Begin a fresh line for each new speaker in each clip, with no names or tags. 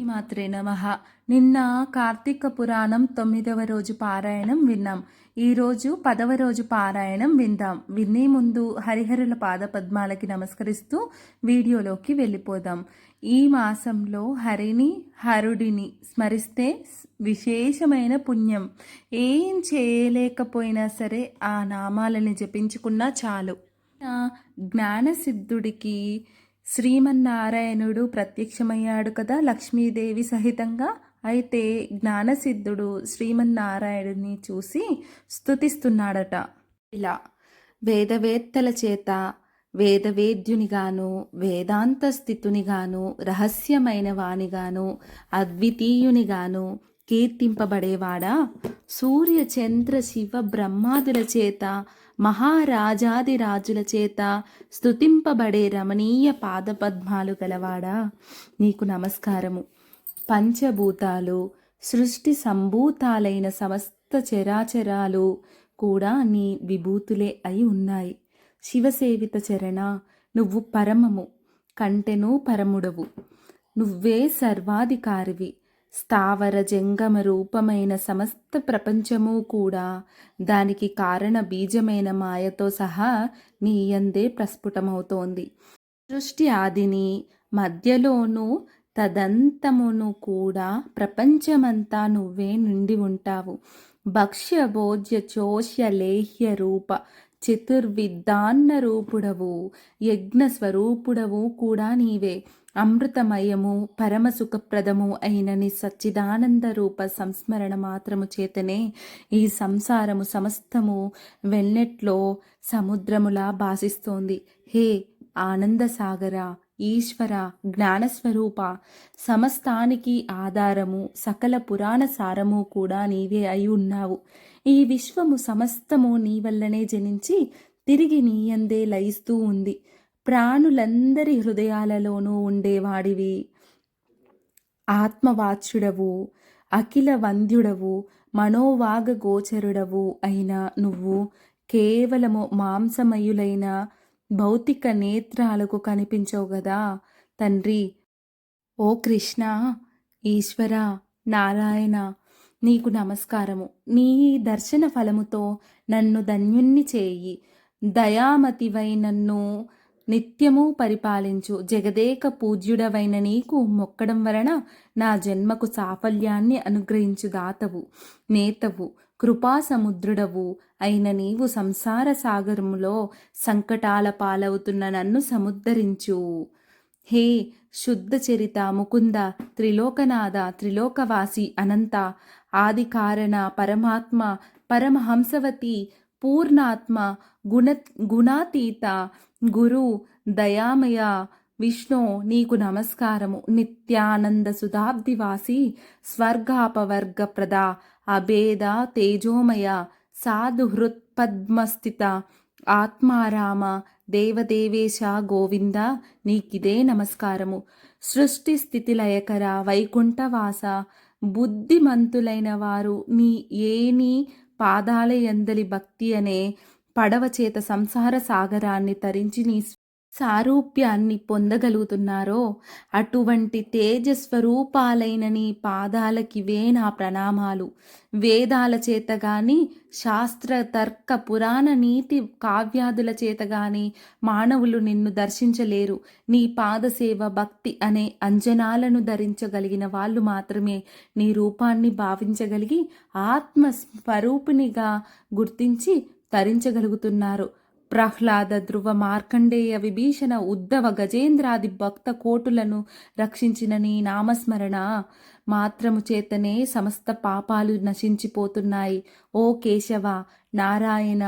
మాత్రే నమ. నిన్న కార్తీక పురాణం తొమ్మిదవ రోజు పారాయణం విన్నాం. ఈరోజు పదవ రోజు పారాయణం విందాం. వినే ముందు హరిహరుల పాద పద్మాలకి నమస్కరిస్తూ వీడియోలోకి వెళ్ళిపోదాం. ఈ మాసంలో హరిని హరుడిని స్మరిస్తే విశేషమైన పుణ్యం. ఏం చేయలేకపోయినా సరే ఆ నామాలని జపించుకున్నా చాలు. జ్ఞానసిద్ధుడికి శ్రీమన్నారాయణుడు ప్రత్యక్షమయ్యాడు కదా లక్ష్మీదేవి సహితంగా. అయితే జ్ఞానసిద్ధుడు శ్రీమన్నారాయణుడిని చూసి స్తుతిస్తున్నాడట. ఇలా వేదవేత్తల చేత వేదవేద్యునిగాను వేదాంత స్థితునిగాను రహస్యమైన వానిగాను అద్వితీయునిగాను కీర్తింపబడేవాడా? సూర్య చంద్ర శివ బ్రహ్మాదుల చేత మహారాజాది రాజుల చేత స్తుతింపబడే రమణీయ పాదపద్మాలు గలవాడా? నీకు నమస్కారము. పంచభూతాలు సృష్టి సంభూతాలైన సమస్త చరాచరాలు కూడా నీ విభూతులే అయి ఉన్నాయి. శివసేవిత చరణ నువ్వు పరమము కంటెను పరముడవు. నువ్వే సర్వాధికారివి. స్థావర జంగమ రూపమైన సమస్త ప్రపంచము కూడా దానికి కారణ బీజమైన మాయతో సహా నీయందే ప్రస్ఫుటమవుతోంది. సృష్టి ఆదిని మధ్యలోనూ తదంతమును కూడా ప్రపంచమంతా నువ్వే నిండి ఉంటావు. భక్ష్య భోజ్య చోష్య లేహ్య రూప చతుర్విద్ధాన్న రూపుడవు యజ్ఞ స్వరూపుడవు కూడా నీవే. అమృతమయము పరమ సుఖప్రదము అయిన నీ సచ్చిదానంద రూప సంస్మరణ మాత్రము చేతనే ఈ సంసారము సమస్తము వెన్నెట్లో సముద్రములా భాసిస్తోంది. హే ఆనంద సాగర ఈశ్వర జ్ఞానస్వరూప సమస్తానికి ఆధారము సకల పురాణ సారము కూడా నీవే అయి ఉన్నావు. ఈ విశ్వము సమస్తము నీ వల్లనే జనించి తిరిగి నీయందే లయిస్తూ ఉంది. ప్రాణులందరి హృదయాలలోనూ ఉండేవాడివి. ఆత్మవాచ్యుడవు అఖిల వంద్యుడవు మనోవాగ గోచరుడవు అయిన నువ్వు కేవలము మాంసమయులైన భౌతిక నేత్రాలకు కనిపించవు గదా? తండ్రి ఓ కృష్ణ ఈశ్వర నారాయణ నీకు నమస్కారము. నీ దర్శన ఫలముతో నన్ను ధన్యుణ్ణి చేయి. దయామతివై నన్ను నిత్యము పరిపాలించు. జగదేక పూజ్యుడవైన నీకు మొక్కడం వలన నా జన్మకు సాఫల్యాన్ని అనుగ్రహించు దాతవు నేతవు కృపా సముద్రుడవు అయిన నీవు సంసార సాగరములో సంకటాల పాలవుతున్న నన్ను సముద్ధరించు. హే శుద్ధ చరిత ముకుంద త్రిలోకనాథ త్రిలోకవాసి అనంత ఆది కారణ పరమాత్మ పరమహంసవతి పూర్ణాత్మ గుణ గుణాతీత గురు దయామయ విష్ణు నీకు నమస్కారము. నిత్యానంద సుధాబ్దివాసి స్వర్గాపవర్గ ప్రద అభేద తేజోమయ సాధు హృత్పద్మస్థిత ఆత్మారామ దేవదేవేశ గోవింద నీకిదే నమస్కారము. సృష్టి స్థితి లయకర వైకుంఠవాస బుద్ధిమంతులైన వారు నీ ఏని పాదాల ఎందలి భక్తి అనే పడవ చేత సంసార సాగరాన్ని తరించి నీ సారూప్యాన్ని పొందగలుగుతున్నారో అటువంటి తేజస్వరూపాలైన నీ పాదాలకివే నా ప్రణామాలు. వేదాల చేత గాని శాస్త్ర తర్క పురాణ నీతి కావ్యాదుల చేత గాని మానవులు నిన్ను దర్శించలేరు. నీ పాదసేవ భక్తి అనే అంజనాలను ధరించగలిగిన వాళ్ళు మాత్రమే నీ రూపాన్ని భావించగలిగి ఆత్మస్వరూపిణిగా గుర్తించి తరించగలుగుతున్నారు. ప్రహ్లాద ధ్రువ మార్కండేయ విభీషణ ఉద్ధవ గజేంద్రాది భక్త కోటులను రక్షించిన నీ నామస్మరణ. మాత్రము చేతనే సమస్త పాపాలు నశించిపోతున్నాయి. ఓ కేశవ నారాయణ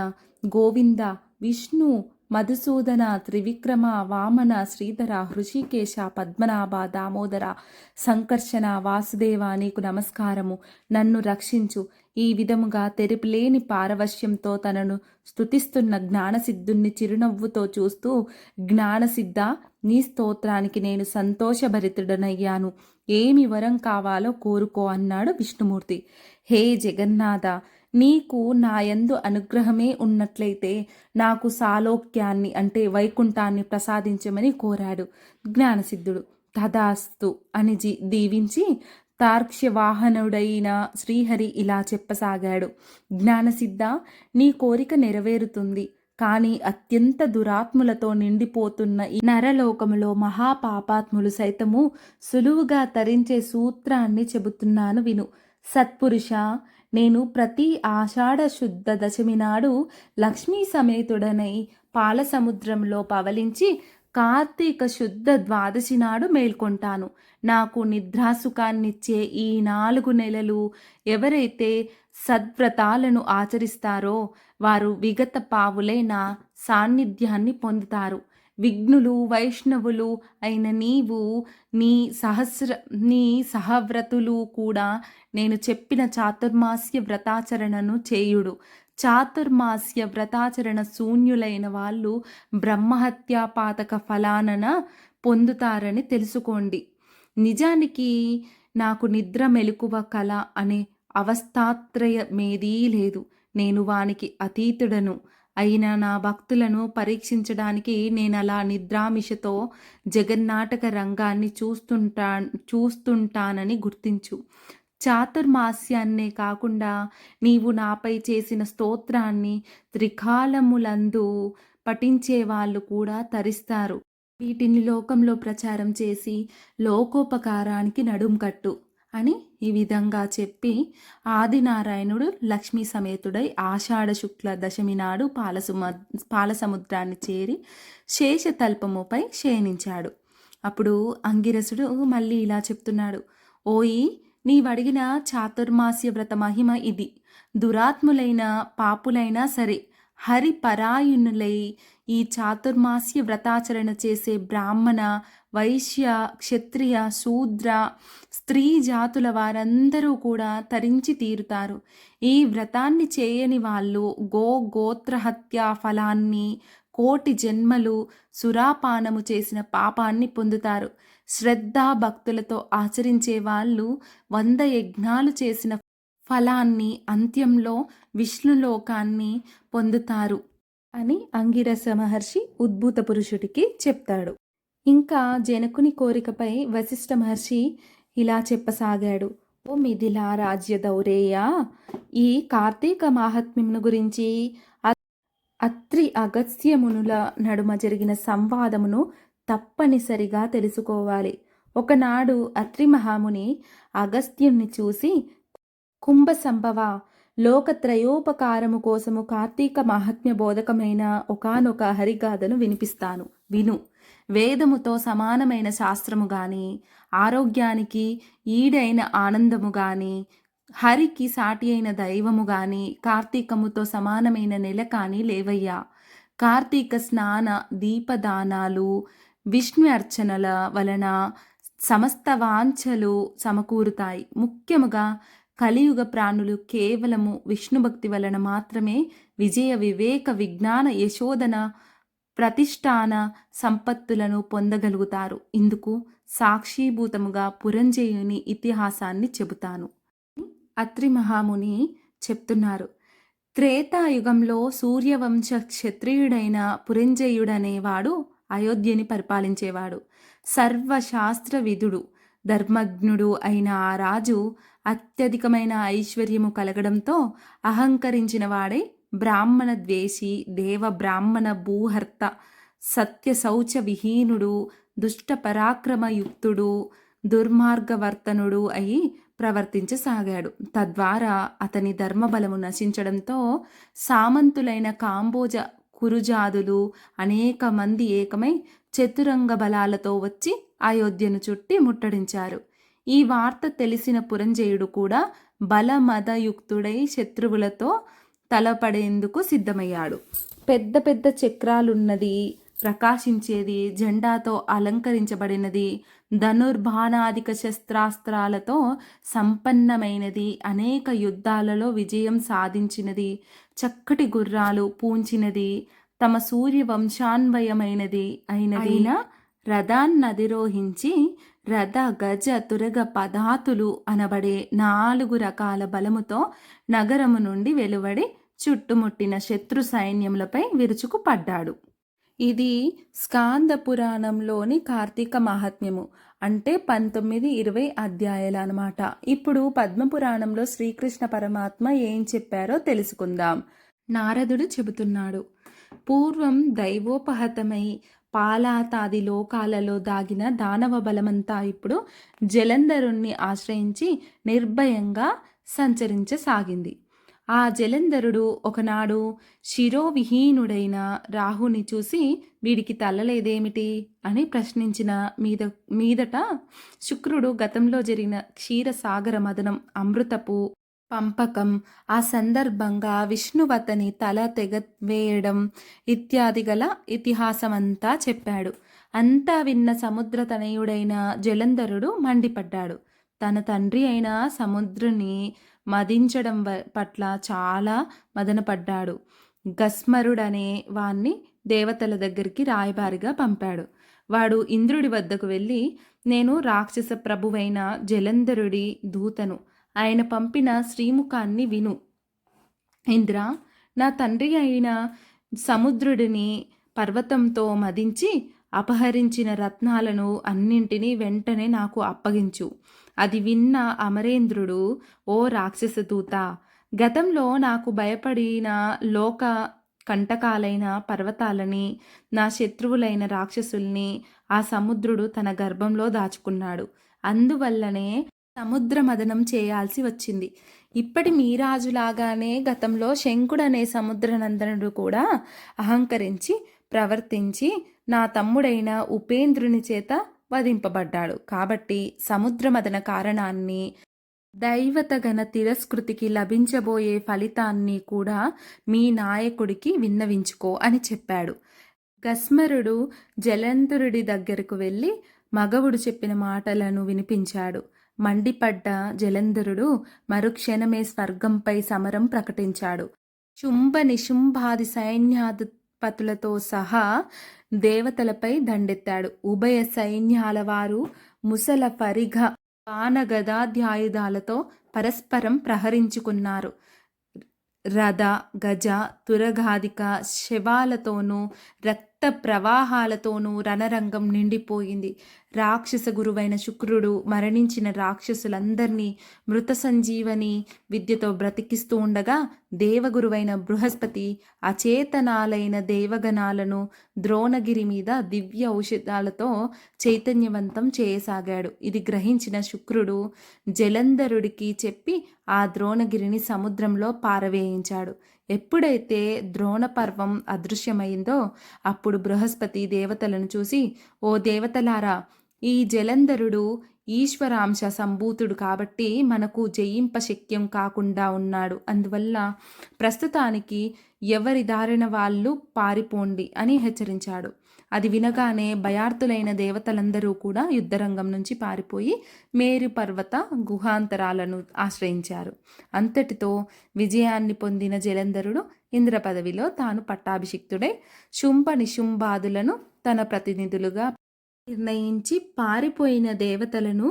గోవింద విష్ణు మధుసూదన త్రివిక్రమ వామన శ్రీధర హృషికేశ పద్మనాభ దామోదర సంకర్షణ వాసుదేవ నీకు నమస్కారము నన్ను రక్షించు ఈ విధముగా తెరిపిలేని పారవశ్యంతో తనను స్తుతిస్తున్న జ్ఞానసిద్ధుణ్ణి చిరునవ్వుతో చూస్తూ జ్ఞానసిద్ధ నీ స్తోత్రానికి నేను సంతోషభరితుడనయ్యాను ఏమి వరం కావాలో కోరుకో అన్నాడు విష్ణుమూర్తి హే జగన్నాథ నీకు నాయందు అనుగ్రహమే ఉన్నట్లయితే నాకు సాలోక్యాన్ని అంటే వైకుంఠాన్ని ప్రసాదించమని కోరాడు జ్ఞానసిద్ధుడు. తదాస్తు అని జీ దీవించి తార్క్ష్యవాహనుడైన శ్రీహరి ఇలా చెప్పసాగాడు. జ్ఞానసిద్ధ నీ కోరిక నెరవేరుతుంది. కానీ అత్యంత దురాత్ములతో నిండిపోతున్న ఈ నరలోకములో మహాపాపాత్ములు సైతము సులువుగా తరించే సూత్రాన్ని చెబుతున్నాను విను. సత్పురుష నేను ప్రతి ఆషాఢ శుద్ధ దశమి నాడు లక్ష్మీ సమేతుడనై పాలసముద్రంలో పవలించి కార్తీక శుద్ధ ద్వాదశి నాడు మేల్కొంటాను. నాకు నిద్రాసుఖాన్నిచ్చే ఈ నాలుగు నెలలు ఎవరైతే సద్వ్రతాలను ఆచరిస్తారో వారు విగత పావులైన నా సాన్నిధ్యాన్ని పొందుతారు. విఘ్నులు వైష్ణవులు అయిన నీవు నీ సహస్ర నీ సహవ్రతులు కూడా నేను చెప్పిన చాతుర్మాస్య వ్రతాచరణను చేయుడు. చాతుర్మాస్య వ్రతాచరణ శూన్యులైన వాళ్ళు బ్రహ్మహత్యాపాతక ఫలానన పొందుతారని తెలుసుకోండి. నిజానికి నాకు నిద్ర మెలకువ కళ అనే అవస్థాత్రయమేదీ లేదు. నేను వానికి అతీతుడను. అయినా నా భక్తులను పరీక్షించడానికి నేను అలా నిద్రామిషతో జగన్నాటక రంగాన్ని చూస్తుంటా చూస్తుంటానని గుర్తించు. చాతుర్మాస్యాన్నే కాకుండా నీవు నాపై చేసిన స్తోత్రాన్ని త్రికాలములందు పఠించే వాళ్ళు కూడా తరిస్తారు. వీటిని లోకంలో ప్రచారం చేసి లోకోపకారానికి నడుం కట్టు. అని ఈ విధంగా చెప్పి ఆదినారాయణుడు లక్ష్మీ సమేతుడై ఆషాఢ శుక్ల దశమి నాడు పాలసుమ పాలసముద్రాన్ని చేరి శేషతల్పముపై శయనించాడు అప్పుడు అంగిరసుడు మళ్ళీ ఇలా చెప్తున్నాడు. ఓయి నీవడిగిన చాతుర్మాస్య వ్రత మహిమ ఇది. దురాత్ములైన పాపులైనా సరే హరిపరాయణులై ఈ చాతుర్మాస్య వ్రతాచరణ చేసే బ్రాహ్మణ వైశ్య క్షత్రియ శూద్ర స్త్రీ జాతుల వారందరూ కూడా తరించి తీరుతారు. ఈ వ్రతాన్ని చేయని వాళ్ళు గో గోత్రహత్య ఫలాన్ని కోటి జన్మలు సురాపానము చేసిన పాపాన్ని పొందుతారు. శ్రద్ధా భక్తులతో ఆచరించే వాళ్ళు వంద యజ్ఞాలు చేసిన ఫలాన్ని అంత్యంలో విష్ణులోకాన్ని పొందుతారు అని అంగిరస మహర్షి ఉద్భూత పురుషుడికి చెప్తాడు. ఇంకా జనకుని కోరికపై వశిష్ఠ మహర్షి ఇలా చెప్పసాగాడు. ఓ మిథిలా రాజ్య దౌరేయ ఈ కార్తీక మాహాత్మ్యమును గురించి అత్రి అగస్త్యమునుల నడుమ జరిగిన సంవాదమును తప్పనిసరిగా తెలుసుకోవాలి. ఒకనాడు అత్రి మహాముని అగస్త్యుణ్ణి చూసి కుంభ సంభవ లోకత్రయోపకారము కోసము కార్తీక మహాత్మ్య బోధకమైన ఒకనొక హరిగాథను వినిపిస్తాను. విను. వేదముతో సమానమైన శాస్త్రము గాని ఆరోగ్యానికి ఈడైన ఆనందము గాని హరికి సాటి అయిన దైవము గాని కార్తీకముతో సమానమైన నెల కానీ లేవయ్యా. కార్తీక స్నాన దీపదానాలు విష్ణు అర్చనల వలన సమస్త వాంఛలు సమకూరుతాయి. ముఖ్యముగా కలియుగ ప్రాణులు కేవలము విష్ణుభక్తి వలన మాత్రమే విజయ వివేక విజ్ఞాన యశోదన ప్రతిష్టాన సంపత్తులను పొందగలుగుతారు. ఇందుకు సాక్షీభూతముగా పురంజయుని ఇతిహాసాన్ని చెబుతాను. అత్రి మహాముని చెప్తున్నారు. త్రేతాయుగంలో సూర్యవంశ క్షత్రియుడైన పురంజయుడనేవాడు అయోధ్యని పరిపాలించేవాడు. సర్వశాస్త్ర విధుడు ధర్మజ్ఞుడు అయిన ఆ రాజు అత్యధికమైన ఐశ్వర్యము కలగడంతో అహంకరించిన వాడే బ్రాహ్మణ ద్వేషి దేవ బ్రాహ్మణ భూహర్త సత్య శౌచ విహీనుడు దుష్ట పరాక్రమయుక్తుడు దుర్మార్గవర్తనుడు అయి ప్రవర్తించసాగాడు. తద్వారా అతని ధర్మబలము నశించడంతో సామంతులైన కాంబోజ కురుజాదులు అనేక మంది ఏకమై చతురంగ బలాలతో వచ్చి అయోధ్యను చుట్టి ముట్టడించారు. ఈ వార్త తెలిసిన పురంజయుడు కూడా బలమదయుక్తుడై శత్రువులతో తలపడేందుకు సిద్ధమయ్యాడు. పెద్ద పెద్ద చక్రాలున్నది ప్రకాశించేది జెండాతో అలంకరించబడినది ధనుర్బాణాధిక శస్త్రాస్త్రాలతో సంపన్నమైనది అనేక యుద్ధాలలో విజయం సాధించినది చక్కటి గుర్రాలు పూంచినది తమ సూర్య వంశాన్వయమైనది అయినదిన రథాన్నధిరోహించి రథ గజ తురగ పదాతులు అనబడే నాలుగు రకాల బలముతో నగరము నుండి వెలువడి చుట్టుముట్టిన శత్రు సైన్యములపై విరుచుకు పడ్డాడు ఇది స్కాంద పురాణంలోని కార్తీక మహాత్మ్యము అంటే పంతొమ్మిది ఇరవై అధ్యాయాలు అనమాట ఇప్పుడు పద్మపురాణంలో శ్రీకృష్ణ పరమాత్మ ఏం చెప్పారో తెలుసుకుందాం. నారదుడు చెబుతున్నాడు పూర్వం దైవోపహతమై పాలాతాది లోకాలలో దాగిన దానవ బలమంతా ఇప్పుడు జలంధరుణ్ణి ఆశ్రయించి నిర్భయంగా సంచరించసాగింది. ఆ జలంధరుడు ఒకనాడు శిరోవిహీనుడైన రాహుని చూసి వీడికి తల్లలేదేమిటి? అని ప్రశ్నించిన మీద మీదట శుక్రుడు గతంలో జరిగిన క్షీరసాగర మదనం అమృతపు పంపకం. ఆ సందర్భంగా విష్ణువతని తల తెగవేయడం ఇత్యాది గల ఇతిహాసమంతా చెప్పాడు. అంతా విన్న సముద్ర తనయుడైన జలంధరుడు మండిపడ్డాడు. తన తండ్రి అయిన సముద్రుని మదించడం పట్ల చాలా మదనపడ్డాడు. గస్మరుడనే వాణ్ణి దేవతల దగ్గరికి రాయబారిగా పంపాడు. వాడు ఇంద్రుడి వద్దకు వెళ్ళి నేను రాక్షస ప్రభువైన జలంధరుడి దూతను ఆయన పంపిన శ్రీముఖాన్ని విను. ఇంద్ర నా తండ్రి అయిన సముద్రుడిని పర్వతంతో మదించి అపహరించిన రత్నాలను అన్నింటినీ వెంటనే నాకు అప్పగించు. అది విన్న అమరేంద్రుడు ఓ రాక్షస దూత గతంలో నాకు భయపడిన లోక కంటకాలైన పర్వతాలని నా శత్రువులైన రాక్షసుల్ని ఆ సముద్రుడు తన గర్భంలో దాచుకున్నాడు. అందువల్లనే సముద్ర మదనం చేయాల్సి వచ్చింది. ఇప్పటి మీరాజులాగానే గతంలో శంకుడనే సముద్రనందనుడు కూడా అహంకరించి ప్రవర్తించి నా తమ్ముడైన ఉపేంద్రుని చేత వధింపబడ్డాడు. కాబట్టి సముద్రమదన కారణాన్ని దైవతగణ తిరస్కృతికి లభించబోయే ఫలితాన్ని కూడా మీ నాయకుడికి విన్నవించుకో అని చెప్పాడు. గస్మరుడు జలంధరుడి దగ్గరకు వెళ్ళి మగవుడు చెప్పిన మాటలను వినిపించాడు. మండిపడ్డ జలంధరుడు మరుక్షణమే స్వర్గంపై సమరం ప్రకటించాడు. శుంభ నిశుంభాది సైన్యాధిపతులతో సహా దేవతలపై దండెత్తాడు. ఉభయ సైన్యాల వారు ముసల పరిఘ పానగదాధ్యాయుధాలతో పరస్పరం ప్రహరించుకున్నారు. రథ గజ తురగాదిక శవాలతోనూ రక్త ప్రవాహాలతోనూ రణరంగం నిండిపోయింది. రాక్షస గురువైన శుక్రుడు మరణించిన రాక్షసులందరినీ మృత సంజీవని విద్యతో బ్రతికిస్తూ ఉండగా దేవగురువైన బృహస్పతి అచేతనాలైన దేవగణాలను ద్రోణగిరి మీద దివ్య ఔషధాలతో చైతన్యవంతం చేయసాగాడు. ఇది గ్రహించిన శుక్రుడు జలంధరుడికి చెప్పి ఆ ద్రోణగిరిని సముద్రంలో పారవేయించాడు. ఎప్పుడైతే ద్రోణ పర్వం అదృశ్యమైందో అప్పుడు బృహస్పతి దేవతలను చూసి ఓ దేవతలారా ఈ జలంధరుడు ఈశ్వరాంశ సంభూతుడు కాబట్టి మనకు జయింప శక్యం కాకుండా ఉన్నాడు. అందువల్ల ప్రస్తుతానికి ఎవరి దారిన వాళ్ళు పారిపోండి అని హెచ్చరించాడు. అది వినగానే భయార్థులైన దేవతలందరూ కూడా యుద్ధరంగం నుంచి పారిపోయి మేరు పర్వత గుహాంతరాలను ఆశ్రయించారు. అంతటితో విజయాన్ని పొందిన జలంధరుడు ఇంద్ర పదవిలో తాను పట్టాభిషిక్తుడై శుంభ నిశుంభాదులను తన ప్రతినిధులుగా నిర్ణయించి పారిపోయిన దేవతలను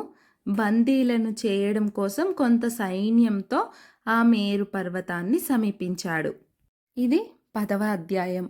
బందీలను చేయడం కోసం కొంత సైన్యంతో ఆ మేరు పర్వతాన్ని సమీపించాడు. ఇది పదవ అధ్యాయం.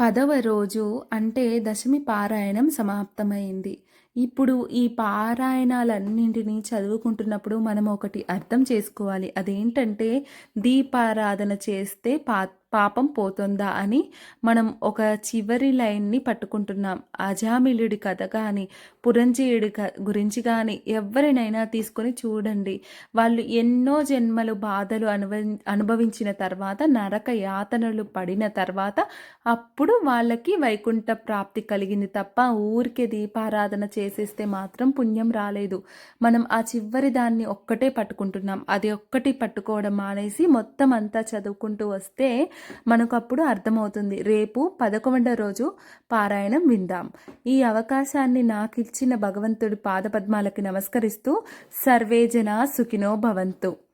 పదవ రోజు అంటే దశమి పారాయణం సమాప్తమైంది. ఇప్పుడు ఈ పారాయణాలన్నింటినీ చదువుకుంటున్నప్పుడు మనం ఒకటి అర్థం చేసుకోవాలి. అదేంటంటే దీపారాధన చేస్తే పా పాపం పోతుందా అని మనం ఒక చివరి లైన్ని పట్టుకుంటున్నాం. అజామిలుడి కథ కానీ పురంజీయుడి క గురించి కానీ ఎవరినైనా తీసుకొని చూడండి. వాళ్ళు ఎన్నో జన్మలు బాధలు అనుభ అనుభవించిన తర్వాత నరక యాతనలు పడిన తర్వాత అప్పుడు వాళ్ళకి వైకుంఠ ప్రాప్తి కలిగింది తప్ప ఊరికే దీపారాధన చేసేస్తే మాత్రం పుణ్యం రాలేదు. మనం ఆ చివరి దాన్ని ఒక్కటే పట్టుకుంటున్నాం. అది ఒక్కటి పట్టుకోవడం మానేసి మొత్తం అంతా చదువుకుంటూ వస్తే మనకు అప్పుడు అర్థమవుతుంది. రేపు పదకొండవ రోజు పారాయణం విందాం. ఈ అవకాశాన్ని నాకు ఇచ్చిన భగవంతుడి పాదపద్మాలకి నమస్కరిస్తూ సర్వేజన సుఖినో భవంతు.